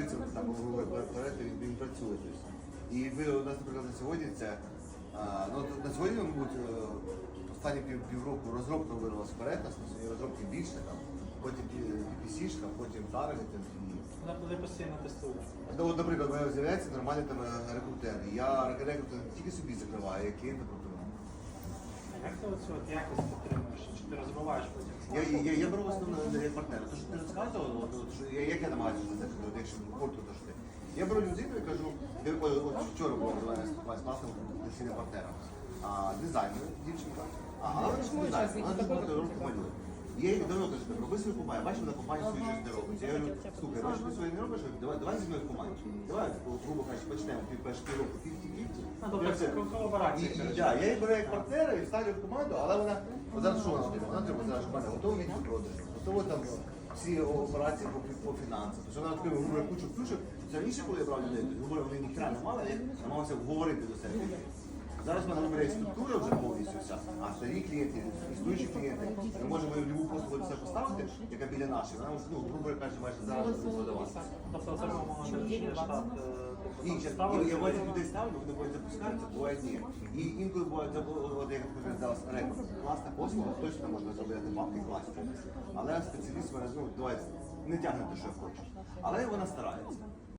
принцип ви берете, він, він працює. Тобто. І ви у нас, наприклад, на сьогодні це а, ну, на сьогодні, мабуть, е, останні пів, півроку розробка вирвалася вперед, на сьогодні розробки більше, там, потім PPC-шка, потім таргетинг. І... Вона буде постійно тестувати. Ну, наприклад, з'являється нормальний там е, рекрутер. Я рекрутер не тільки собі закриваю, а клієнта пропоную. Як ти оцю от якось підтримуєш? Чи ти розвиваєш потім? Я, я, я, я беру в основному партнера. То, що ти розказував, от, от, що я, як я намагаюся це зробити, от, якщо курту, то що ти. Я беру людину і кажу, ой, от вчора було до мене з класним партнером. А, дизайнер, дівчинка. А, але ж дизайнер, вона ж. Я їй давно кажу, роби свою компанію, бачу, на компанії свою щось не робить. Я говорю, слухай, бачиш, ти своє не робиш, давай, давай зі мною в команді. Давай, грубо кажучи, почнемо пів перших півроку, 50-50. Ну, тобто Я її беру як партнера і ставлю в команду, але вона зараз що вона зробила? Вона треба зараз мене готовий відділ продажу, готово там всі операції по, по фінансах. Тобто вона відкрила грубо кучу плюшок. Це раніше, коли я брав людей, грубо вони ніхера не мали, я намагався говорити до себе. Зараз в мене говорить структура вже повністю вся, а старі клієнти, існуючі клієнти, ми можемо їм любу послугу це поставити, яка біля нашої, вона може, ну, грубо кажучи, майже зараз буде продаватися. Тобто це мова штат. е, Ні, чесно, я бачу людей ставлю, вони будуть запускатися, буває ні. І інколи буває, це було, от як ви зараз рекорд. Класна послуга, точно можна зробити бабки класні. Але спеціаліст мене, ну, давай, не тягне те, що я хочу. Але вона старається.